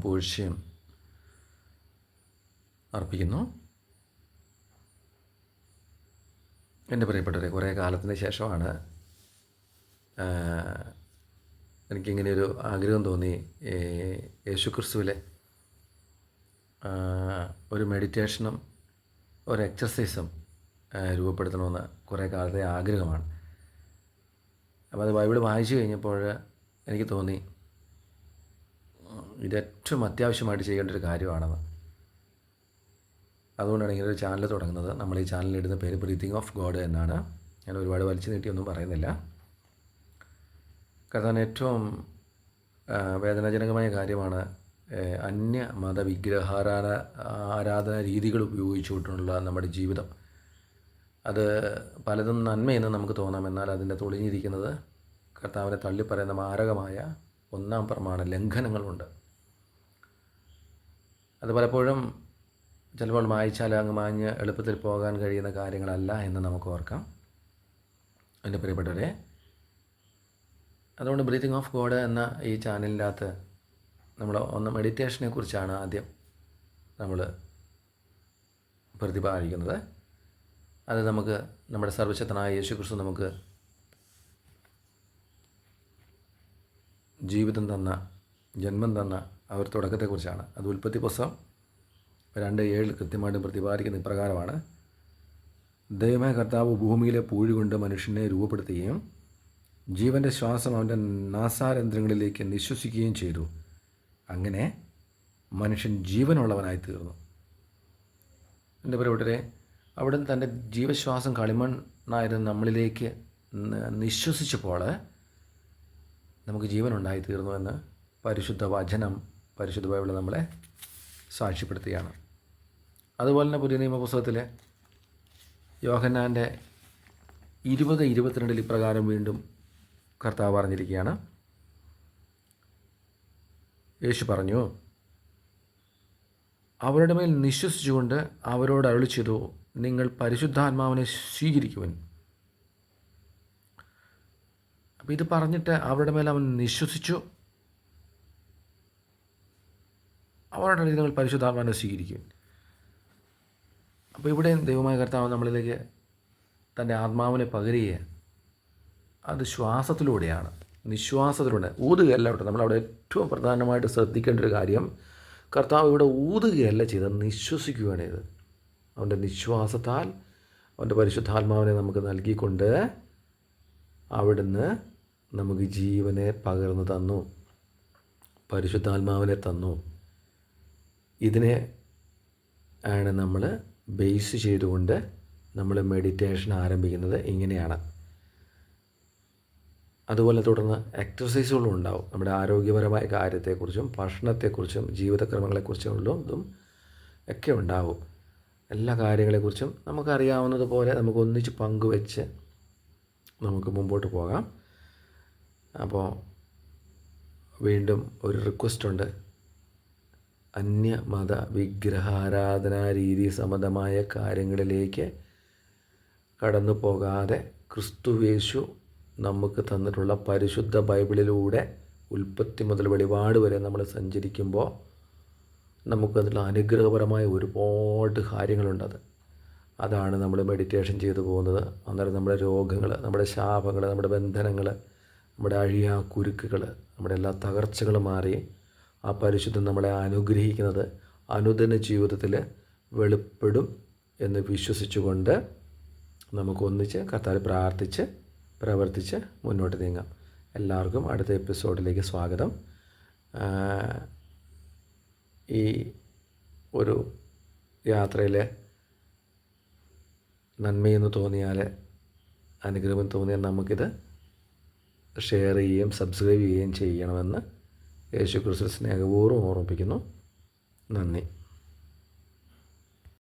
പൂഴ്ചയും അർപ്പിക്കുന്നു. എന്റെ പ്രിയപ്പെട്ടവരെ കുറേ കാലത്തിന് ശേഷമാണ് എനിക്കിങ്ങനെയൊരു ആഗ്രഹം തോന്നി യേശു ക്രിസ്തുവിലെ ഒരു മെഡിറ്റേഷനും ഒരു എക്സസൈസും രൂപപ്പെടുത്തണമെന്ന് കുറേ കാലത്തെ ആഗ്രഹമാണ്. അപ്പോൾ അത് ബൈബിൾ വായിച്ചു കഴിഞ്ഞപ്പോൾ എനിക്ക് തോന്നി ഉം, ഇത് ഏറ്റവും അത്യാവശ്യമായിട്ട് ചെയ്യേണ്ട ഒരു കാര്യമാണെന്ന് അതുകൊണ്ടാണ് ഇങ്ങനെ ഒരു ചാനൽ തുടങ്ങുന്നത്. നമ്മൾ ഈ ചാനലിൽ ഇടുന്ന പേര് ബ്രീത്തിങ് ഓഫ് ഗോഡ് എന്നാണ്. ഞാൻ ഒരുപാട് വലിച്ചു നീട്ടിയൊന്നും പറയുന്നില്ല. കാരണം ഏറ്റവും വേദനാജനകമായ കാര്യമാണ്. അന്യ മത വിഗ്രഹാരാധന ആരാധന രീതികൾ ഉപയോഗിച്ചുകൊണ്ടുള്ള നമ്മുടെ ജീവിതം. അത് പലതും നന്മയെന്ന് നമുക്ക് തോന്നാം. എന്നാൽ അതിന്റെ തൊളിഞ്ഞിരിക്കുന്നത് കർത്താവിനെ തള്ളിപ്പറയുന്ന മാരകമായ ഒന്നാം പ്രമാണ ലംഘനങ്ങളുണ്ട്. അത് പലപ്പോഴും ചിലപ്പോൾ മായിച്ചാൽ അങ്ങ് മാഞ്ഞ് എളുപ്പത്തിൽ പോകാൻ കഴിയുന്ന കാര്യങ്ങളല്ല എന്ന് നമുക്ക് ഓർക്കാം. എന്റെ പ്രിയപ്പെട്ടവരെ അതുകൊണ്ട് ബ്രീത്തിങ് ഓഫ് ഗോഡ് എന്ന ഈ ചാനലിനകത്ത് നമ്മൾ ഒന്ന് മെഡിറ്റേഷനെ കുറിച്ചാണ് ആദ്യം നമ്മൾ പ്രതിപാദിക്കുന്നത് അത് നമുക്ക് നമ്മുടെ സർവശക്തനായ യേശു ക്രിസ്തു നമുക്ക് ജീവിതം തന്ന ജന്മം തന്ന ആ ഒരു തുടക്കത്തെക്കുറിച്ചാണ്. അത് ഉൽപ്പത്തി പുസ്തകം രണ്ട് ഏഴ് കൃത്യമായിട്ട് പ്രതിപാദിക്കുന്ന ഇപ്രകാരമാണ്. ദൈവമായ കർത്താവ് ഭൂമിയിലെ പൂഴി കൊണ്ട് മനുഷ്യനെ രൂപപ്പെടുത്തുകയും ജീവന്റെ ശ്വാസം അവന്റെ നാസാരന്ധ്രങ്ങളിലേക്ക് നിശ്വസിക്കുകയും ചെയ്തു. അങ്ങനെ മനുഷ്യൻ ജീവനുള്ളവനായി തീർന്നു. എന്റെ പരിപാടിയെ അവിടെ തന്റെ ജീവശ്വാസം കളിമണ്ണായിരുന്ന നമ്മളിലേക്ക് നിശ്വസിച്ചപ്പോൾ നമുക്ക് ജീവനുണ്ടായി തീർന്നു എന്ന് പരിശുദ്ധ വചനം പരിശുദ്ധ ബൈബിൾ നമ്മളെ സാക്ഷ്യപ്പെടുത്തുകയാണ്. അതുപോലെ തന്നെ പുതിയ നിയമപുസ്തകത്തിൽ യോഹന്നാന്റെ ഇരുപത് ഇരുപത്തിരണ്ടിൽ ഇപ്രകാരം വീണ്ടും കർത്താവ് പറഞ്ഞിരിക്കുകയാണ്. യേശു പറഞ്ഞു അവരുടെ മേൽ നിശ്വസിച്ചുകൊണ്ട് അവരോട് അരുളി ചെയ്തു നിങ്ങൾ പരിശുദ്ധാത്മാവിനെ സ്വീകരിക്കുവൻ. അപ്പോൾ ഇത് പറഞ്ഞിട്ട് അവരുടെ മേൽ അവൻ നിശ്വസിച്ചു. അവരുടെ നിങ്ങൾ പരിശുദ്ധാത്മാവിനെ സ്വീകരിക്കും. അപ്പോൾ ഇവിടെയും ദൈവമായ കർത്താവ് നമ്മളിലേക്ക് തന്റെ ആത്മാവിനെ പകരുക അത് ശ്വാസത്തിലൂടെയാണ്. നിശ്വാസത്തിലൂടെ ഊതുകയല്ല കേട്ടോ. നമ്മളവിടെ ഏറ്റവും പ്രധാനമായിട്ട് ശ്രദ്ധിക്കേണ്ട ഒരു കാര്യം കർത്താവ് ഇവിടെ ഊതുകയല്ല ചെയ്തത് നിശ്വസിക്കുകയാണ് ചെയ്തത്. അവന്റെ നിശ്വാസത്താൽ അവന്റെ പരിശുദ്ധാത്മാവിനെ നമുക്ക് നൽകിക്കൊണ്ട് അവിടുന്ന് നമുക്ക് ജീവനെ പകർന്നു തന്നു. പരിശുദ്ധാത്മാവിനെ തന്നു. ഇതിനെ ആണ് നമ്മൾ ബേസ് ചെയ്തുകൊണ്ട് നമ്മൾ മെഡിറ്റേഷൻ ആരംഭിക്കുന്നത് ഇങ്ങനെയാണ്. അതുപോലെ തുടർന്ന് എക്സസൈസുകളും ഉണ്ടാവും. നമ്മുടെ ആരോഗ്യപരമായ കാര്യത്തെക്കുറിച്ചും ഭക്ഷണത്തെക്കുറിച്ചും ജീവിതക്രമങ്ങളെക്കുറിച്ചുള്ളതും ഒക്കെ ഉണ്ടാവും. എല്ലാ കാര്യങ്ങളെക്കുറിച്ചും നമുക്കറിയാവുന്നതുപോലെ നമുക്ക് ഒന്നിച്ച് പങ്കുവെച്ച് നമുക്ക് മുമ്പോട്ട് പോകാം. അപ്പോൾ വീണ്ടും ഒരു റിക്വസ്റ്റ് ഉണ്ട്. അന്യമത വിഗ്രഹാരാധനാ രീതി സംബന്ധമായ കാര്യങ്ങളിലേക്ക് കടന്നു പോകാതെ ക്രിസ്തുവേശു നമുക്ക് തന്നിട്ടുള്ള പരിശുദ്ധ ബൈബിളിലൂടെ ഉൽപ്പത്തി മുതൽ വെളിപാട് വരെ നമ്മൾ സഞ്ചരിക്കുമ്പോൾ നമുക്ക് അതിൽ അനുഗ്രഹപരമായ ഒരുപാട് കാര്യങ്ങളുണ്ടത് അതാണ് നമ്മൾ മെഡിറ്റേഷൻ ചെയ്തു പോകുന്നത്. അന്നേരം നമ്മുടെ രോഗങ്ങൾ നമ്മുടെ ശാപങ്ങൾ നമ്മുടെ ബന്ധനങ്ങൾ നമ്മുടെ അഴിയാ കുരുക്കുകൾ നമ്മുടെ എല്ലാ തകർച്ചകളും മാറി ആ പരിശുദ്ധം നമ്മളെ അനുഗ്രഹിക്കുന്നത് അനുദിന ജീവിതത്തിൽ വെളിപ്പെടും എന്ന് വിശ്വസിച്ചുകൊണ്ട് നമുക്ക് ഒന്നിച്ച് കർത്താവ് പ്രാർത്ഥിച്ച് പ്രവർത്തിച്ച് മുന്നോട്ട് നീങ്ങാം. എല്ലാവർക്കും അടുത്ത എപ്പിസോഡിലേക്ക് സ്വാഗതം. ഈ ഒരു യാത്രയിൽ നന്മയെന്ന് തോന്നിയാൽ അനുഗ്രഹം തോന്നിയാൽ നമുക്കിത് ഷെയർ ചെയ്യുകയും സബ്സ്ക്രൈബ് ചെയ്യുകയും ചെയ്യണമെന്ന് യേശു ക്രിസ്തു സ്നേഹപൂർവം ഓർമ്മിപ്പിക്കുന്നു. നന്ദി.